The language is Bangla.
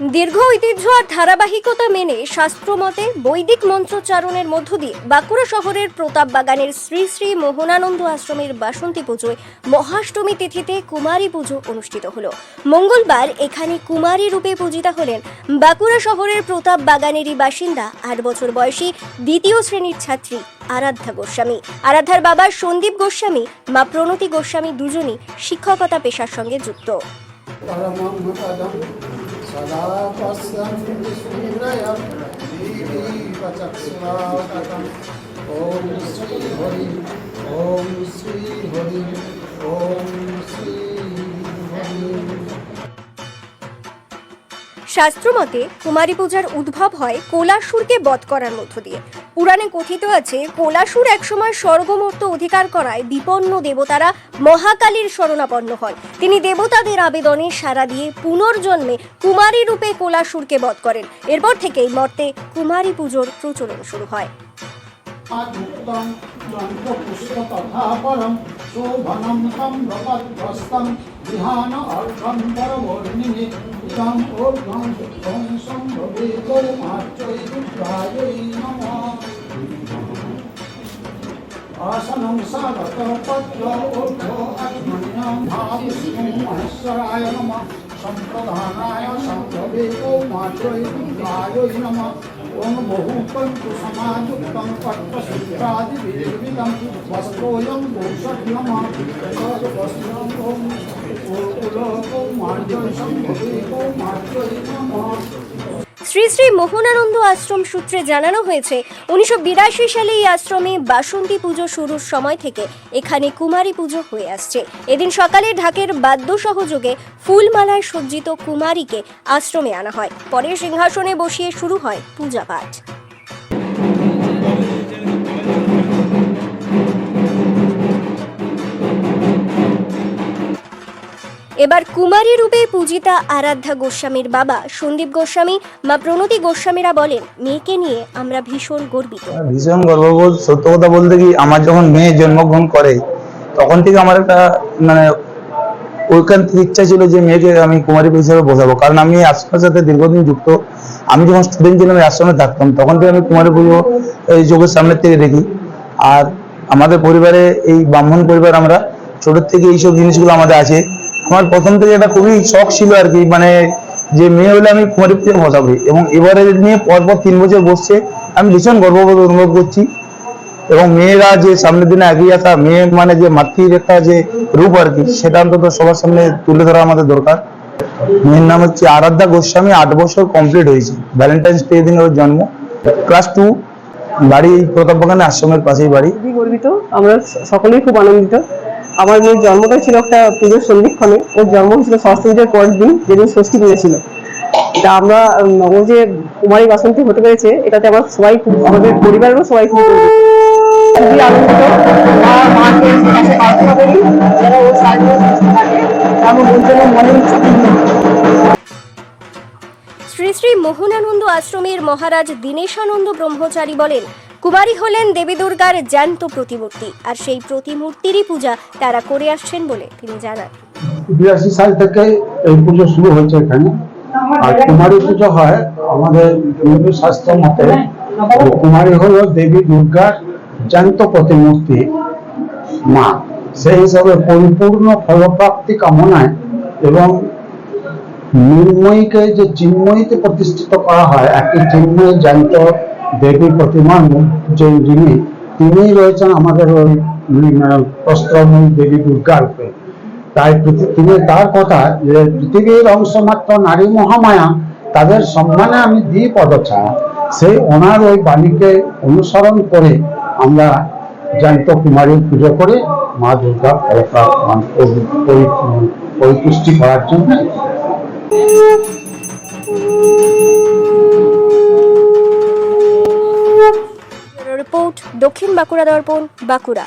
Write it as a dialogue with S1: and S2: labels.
S1: দীর্ঘ ঐতিহ্য আর ধারাবাহিকতা মেনে শাস্ত্রমতে বৈদিক মন্ত্রোচ্চারণের মধ্য দিয়ে বাঁকুড়া শহরের প্রতাপ বাগানের শ্রী শ্রী মোহনানন্দ আশ্রমের বাসন্তী পুজোয় মহাষ্টমী তিথিতে কুমারী পুজো অনুষ্ঠিত হলো। মঙ্গলবার এখানে কুমারী রূপে পূজিতা হলেন বাঁকুড়া শহরের প্রতাপ বাগানেরই বাসিন্দা, আট বছর বয়সী দ্বিতীয় শ্রেণির ছাত্রী আরাধ্যা গোস্বামী। আরাধ্যার বাবা সন্দীপ গোস্বামী মা প্রণতি গোস্বামী দুজনই শিক্ষকতা পেশার সঙ্গে যুক্ত।
S2: सदा पश्यन्ति सूर्यं दीपचक्षुरातम् ॐ श्री हरि ॐ श्री हरि ॐ श्री हरि
S1: শাস্ত্রমতে কুমারী পূজার উদ্ভব হয় কোলাসুরকে বধ করার মধ্য দিয়ে পুরাণে কথিত আছে, কোলাসুর একসময় স্বর্গমর্ত অধিকার করায় বিপন্ন দেবতারা মহাকালীর শরণাপন্ন হন। তিনি দেবতাদের আবেদনে সাড়া দিয়ে পুনর্জন্মে কুমারী রূপে কোলাসুরকে বধ করেন। এরপর থেকেই মর্তে কুমারী পুজোর প্রচলন শুরু হয়।
S2: পরবর্ণিনে ইদম করে নমঃ। आसनं सागत पद्य ऊर्ध्वो अग्मन्यां भाविष्णुं महेश्वराय नमः सम्प्रधानाय सम्भवे कौमार्चै दुर्गायै नमः ॐ बहुपन्तु समायुक्तं पट्टशुद्धादिविर्मितं वस्त्रोऽयं भूषणमः तद्वस्त्रम् ॐ कौमार्जै सम्भवे कौमार्जै नमः
S1: শ্রী শ্রী মোহনানন্দ আশ্রম সূত্রে জানানো হয়েছে, উনিশশো বিরাশি সালে এই আশ্রমে বাসন্তী পুজো শুরুর সময় থেকে এখানে কুমারী পুজো হয়ে আসছে। এদিন সকালে ঢাকের বাদ্য সহযোগে ফুলমালায় সজ্জিত কুমারীকে আশ্রমে আনা হয়। পরে সিংহাসনে বসিয়ে শুরু হয় পূজা পাঠ। এবার কুমারী রূপে পূজিতা আরাধ্যা গোস্বামীর বাবা সন্দীপ গোস্বামী মা প্রণতি গোস্বামীরা বলেন, মেয়েকে নিয়ে আমরা ভীষণ গর্বিত।
S3: ভীষণ গর্ববোধ। সত্য কথা বলতে কি, আমার যখন মেয়ে জন্মগ্রহণ করে, তখন থেকে আমার একটা মানে ঐকান্তিক ইচ্ছা ছিল যে মেয়েকে আমি কুমারী হিসেবে বোঝাবো। কারণ আমি আশ্রমের সাথে দীর্ঘদিন যুক্ত। আমি যখন স্টুডেন্ট ছিলাম আশ্রমে থাকতাম। তখন থেকে আমি কুমারী পুজো এই যোগের সামনের থেকে দেখি। আর আমাদের পরিবারে, এই ব্রাহ্মণ পরিবার আমরা ছোট থেকে এইসব জিনিসগুলো আমাদের আছে। আমার প্রথম থেকে এটা খুবই শখ ছিল আর কি মানে যে মেয়ে হলে আমি কুমারী পুজো বসাবো। এবং এবারে নিয়ে পরপর তিন বছর বসছে, আমি ভীষণ গর্ববোধ অনুভব করছি। এবং মেয়েরা যে সামনের দিনে এগিয়ে আসা, মেয়ে মানে যে মাতৃর একটা যে রূপ আর কি, সেটা অন্তত সবার সামনে তুলে ধরা আমাদের দরকার। মেয়ের নাম হচ্ছে আরাধ্যা গোস্বামী, আট বছর কমপ্লিট হয়েছে। ভ্যালেন্টাইন্স ডে দিন ওর জন্ম। ক্লাস টু বাড়ি প্রতাপ বাগানে আশ্রমের পাশেই বাড়ি।
S4: গর্বিত। আমরা সকলেই খুব আনন্দিত। আমার মেয়ের জন্মটাই ছিল একটা পুজোর সন্ধিক্ষণে। ওর জন্ম হয়েছিল সরস্বতী পুজোর পরের দিন, যেদিন ষষ্ঠী পুজো ছিল। এটা আমরা ও যে কুমারী বাসন্তী হতে পেরেছে, এটাতে আমার সবাই খুব, আমাদের পরিবারেরও সবাই খুব খুবই আনন্দিত।
S1: শ্রী শ্রী মোহনানন্দ আশ্রমের মহারাজ দীনেশানন্দ ব্রহ্মচারী বলেন কুমারী হলেন দেবী দুর্গার জ্যান্ত প্রতিমূর্তি, আর সেই প্রতিমূর্তিরই পূজা তারা করে আসছেন বলে তিনি জানান।
S5: বিরাশি সাল থেকে এই পুজো শুরু হয়েছে এখানে। আর কুমারী পুজো হয় আমাদের হিন্দু শাস্ত্র মতে কুমারী হলো দেবী দুর্গার জ্যান্ত প্রতিমূর্তি মা। সেই হিসাবে পরিপূর্ণ ফলপ্রাপ্তি কামনায় এবং মৃন্ময়ীকে যে চিন্ময়ীতে প্রতিষ্ঠিত করা হয়, একটি চিন্ময়ী জ্যান্ত দেবী প্রতিমার যে যিনি, তিনিই রয়েছেন আমাদের ওই বস্ত্রময়ী দেবী দুর্গা রূপে তাই তিনি তার কথা যে পৃথিবীর অংশমাত্র নারী মহামায়া, তাদের সম্মানে আমি দিই পদছায়া সেই ওনার ওই বাণীকে অনুসরণ করে আমরা জয়ন্ত কুমারীর পুজো করে মা দুর্গা মান- পরিপুষ্টি করার জন্য
S1: রিপোর্ট দক্ষিণ বাঁকুড়া দর্পণ বাঁকুড়া।